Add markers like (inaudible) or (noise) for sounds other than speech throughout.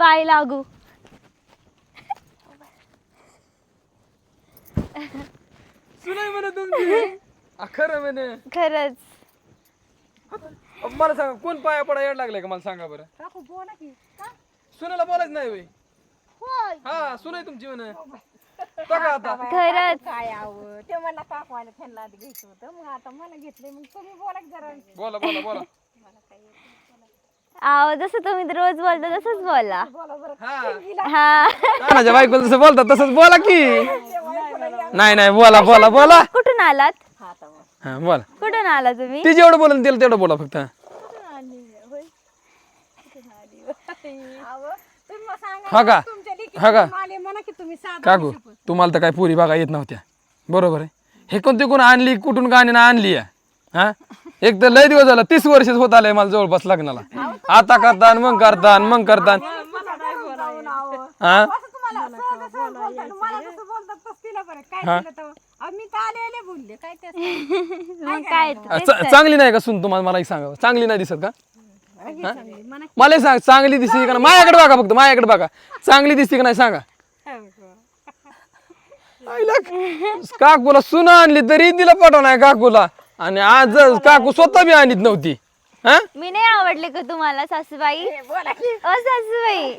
पाय लागू. सुनाय म्हणे तुमची. आ, खरं म्हणे. खरंच. अ, मला सांगा कोण पाया पडा येड लागलाय का मला सांगा बरं? काकू बोला की. का? सुनाला बोलायच नाही होय. होय. हा सुनाय तुमची म्हणे. बघा आता? खरंच. काय आव? ते मला काकवायला त्यांना आधी घ्यायचं होतं. मग आता मला घेतले मग तुम्ही बोला की जरा. बोला बोला बोला. आहो जसं तुम्ही रोज बोलता तसंच बोला. हा. हा. कानाच्या बायकोला जसं बोलतात तसंच बोला की. नाही नाही बोला बोला बोला. कुठून आलात? हा. हा बोला. कुठून आला तुम्ही? ती जेवढं बोला तिला तेवढं बोला फक्त. हा का? हा का? की काकू तुम्हाला तर काय पुरी बघा येत नव्हत्या. बरोबर आहे. हे कोणती कोण आणली कुठून गाणीनं आणली आहे? हा? एक तर लय दिवस झाला तीस वर्ष होत आलंय मला जवळपास लग्नाला. आता करता आणि मग करता आणि मग करता हा? असं तुम्हाला सहज सहज बोलतात मला जसं बोलतात तसं तिला बरं. काय केलं तर अहो, मी तर आले आले बोलले. काय ते (laughs) मग काय अ, च- चांगली नाही का सुन तुम्हाला? मला एक सांगा चांगली नाही दिसत का? मला एक सांग चांगली दिसते का नाही? माझ्याकडे बघा फक्त माझ्याकडे बघा. चांगली दिसते का नाही सांगा. आईला काकूला सुना आणली तरी तिला पटव नाही काकूला. आणि आज काकू स्वतः बी आणलीत नव्हती. हा? मी नाही आवडले का तुम्हाला सासूबाई? ओ सासूबाई.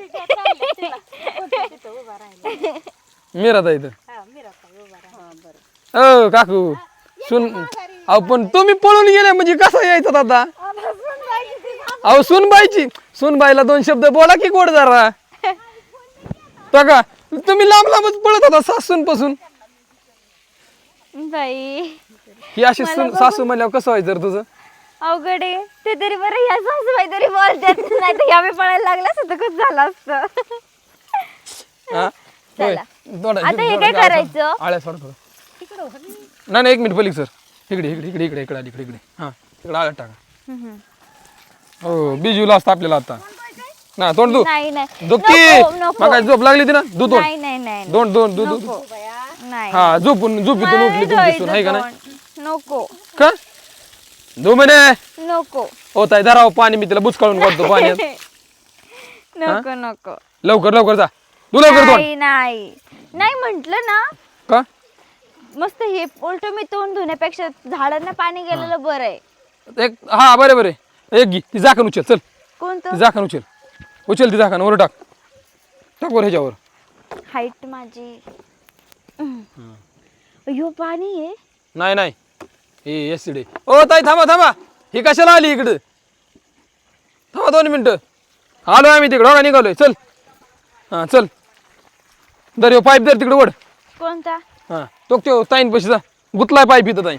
मिरात इथं. अ काकू सुन अहो पण तुम्ही पळून गेले म्हणजे कसं यायचं आता? अहो सुनबाईची सुनबाईला दोन शब्द बोला की गोड जरा. तो का तुम्ही लांब लांबच पळत होता सासून पासून बाई. ही अशी सून सासू म्हणल्यावर कसं व्हायचं रे तुझं? अवघड आहे. ते तरी बरं ह्या सासूबाई तरी बोलतात. नाही तर ह्या मी पळायला लागला असतं तर कसं झालं असतं. हा? होय. चला. थोडा- आता हे थोडा काय. करायचं? आळ्या सोड थोडं नाही नाही एक मिनिट पलीक सर. इकडे इकडे इकडे इकडे इकडे आली, इकडे. इकडे हा. इकडे आळ्यात टाका. हो बिजूला असतं आपल्याला आता. ना तोंड दू नाही नाही. दुखती नको, नको. मग काय झोप लागली ती ना? दू तोंड. नाही नाही नाही दोन दोन दू दू नाही हा झोपून झोपीतून उठली तुमची सून. आहे का नाही? नको. दो नको. हो ताई धराव पाणी मी तिला बुचकाळून काढतो पाण्यात. (laughs) नको नको. लवकर लवकर जा. तू लवकर तोंड नाही नाही. म्हंटल ना का? मस्त हे उलट मी तोंड धुण्यापेक्षा झाडांना पाणी गेलेलं बरं आहे एक हा बरे बरे. एक घे ती झाकण उचल चल. कोणतं? झाकण उचल. उचल ती झाकण वर टाक. टाक वर ह्याच्यावर. हाईट माझी. अयो पाणी आहे. नाही नाही. हे एसिड ओ ताई थांबा थांबा. ही कशाला आली इकडं? थांबा दोन मिनिटं. आलो आम्ही तिकडं. हो निघालोय. चल. हां चल. दर ह्यो पाईप दर तिकडं वड कोणता? हां. तो ताईन पैसे जा. गुतलाय पाईप इथं ताई.